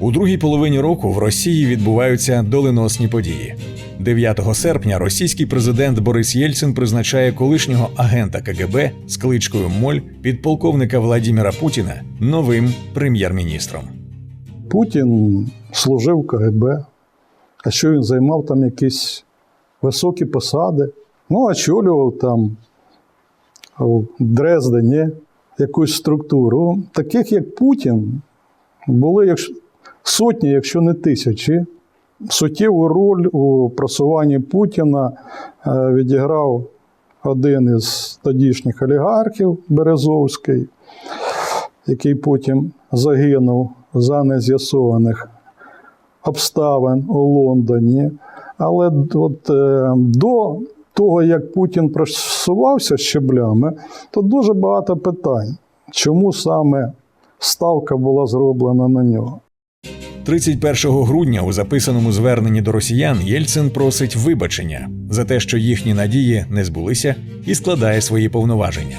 У другій половині року в Росії відбуваються доленосні події. 9 серпня російський президент Борис Єльцин призначає колишнього агента КГБ з кличкою Моль підполковника Владіміра Путіна новим прем'єр-міністром. Путін служив КГБ. А що він займав там якісь високі посади? Ну, очолював там в Дрездені якусь структуру. Таких, як Путін, були якщо- сотні, якщо не тисячі. Суттєву роль у просуванні Путіна е, відіграв один із тодішніх олігархів Березовський, який потім загинув за нез'ясованих обставин у Лондоні. Але от, е, до того, як Путін просувався щеблями, то дуже багато питань, чому саме ставка була зроблена на нього. 31 грудня у записаному зверненні до росіян Єльцин просить вибачення за те, що їхні надії не збулися, і складає свої повноваження.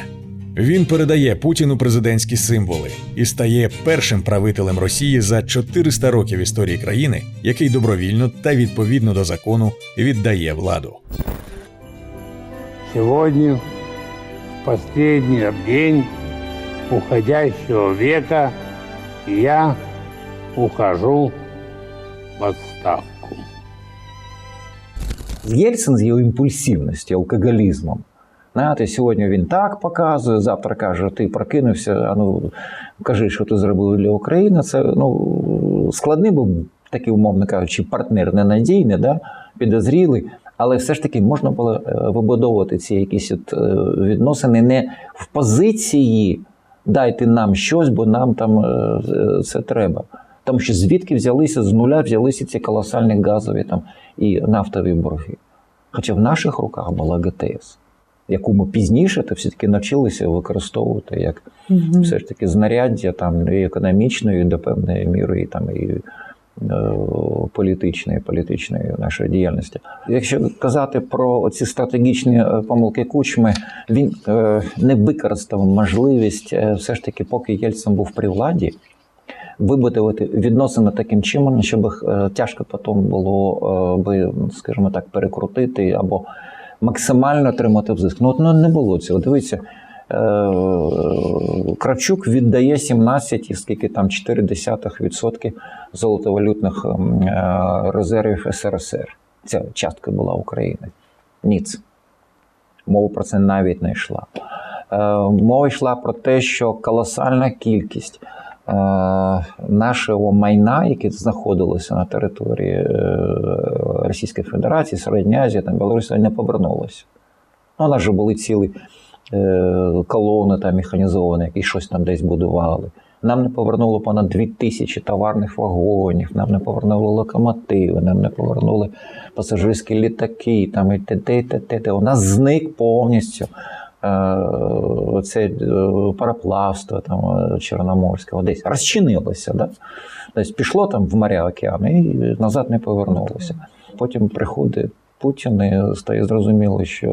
Він передає Путіну президентські символи і стає першим правителем Росії за 400 років історії країни, який добровільно та відповідно до закону віддає владу. Сегодня, в последний день уходящего века, я ухожу в отставку. Єльцин з його імпульсивністю, алкоголізмом. Знаєте, сьогодні він так показує, завтра каже, ти прокинувся, а ну кажи, що ти зробив для України. Це ну, складний був, такий, умовно кажучи, партнер ненадійний, да? підозрілий. Але все ж таки можна було е, вибудовувати ці якісь от, е, відносини не в позиції дайте нам щось, бо нам там е, це треба. Тому що звідки взялися з нуля, взялися ці колосальні газові там, і нафтові борги. Хоча в наших руках була ГТС, яку ми пізніше то все-таки навчилися використовувати як все ж таки знаряддя там, і економічної до певної міри, і, там, і е, політичної, політичної нашої діяльності. Якщо казати про ці стратегічні е, помилки Кучми, він е, не використав можливість, е, все ж таки, поки Єльцин був при владі, вибудувати відносини таким чином, щоб їх е, тяжко потім було е, би, скажімо так, перекрутити або максимально отримати взиск. Ну, от, ну не було цього. Дивіться, е, Кравчук віддає 17 і скільки там 0,4% золотовалютних ем, резервів СРСР. Ця частка була України. Ніц. Мова про це навіть не йшла. Мова йшла про те, що колосальна кількість нашого майна, яке знаходилося на території е, Російської Федерації, Середньої Азії та Білорусі, не повернулося. Ну, у нас же були цілі е, колони там механізовані, які щось там десь будували. Нам не повернуло понад 2000 товарних вагонів, нам не повернули локомотиви, нам не повернули пасажирські літаки, там і т.т. У нас зник повністю е, це е, пароплавство там, е, Чорноморського, десь розчинилося. Да? Тобто пішло там в моря океани і назад не повернулося. Потім приходить Путін і стає зрозуміло, що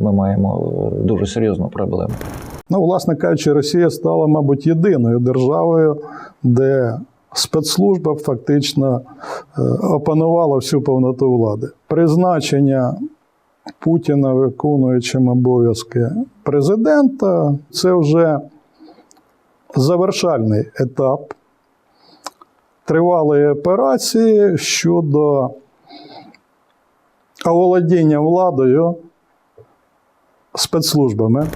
ми маємо дуже серйозну проблему. Ну, власне кажучи, Росія стала, мабуть, єдиною державою, де спецслужба фактично опанувала всю повноту влади. Призначення Путіна виконуючим обов'язки президента це вже завершальний етап тривалої операції щодо оволодіння владою спецслужбами.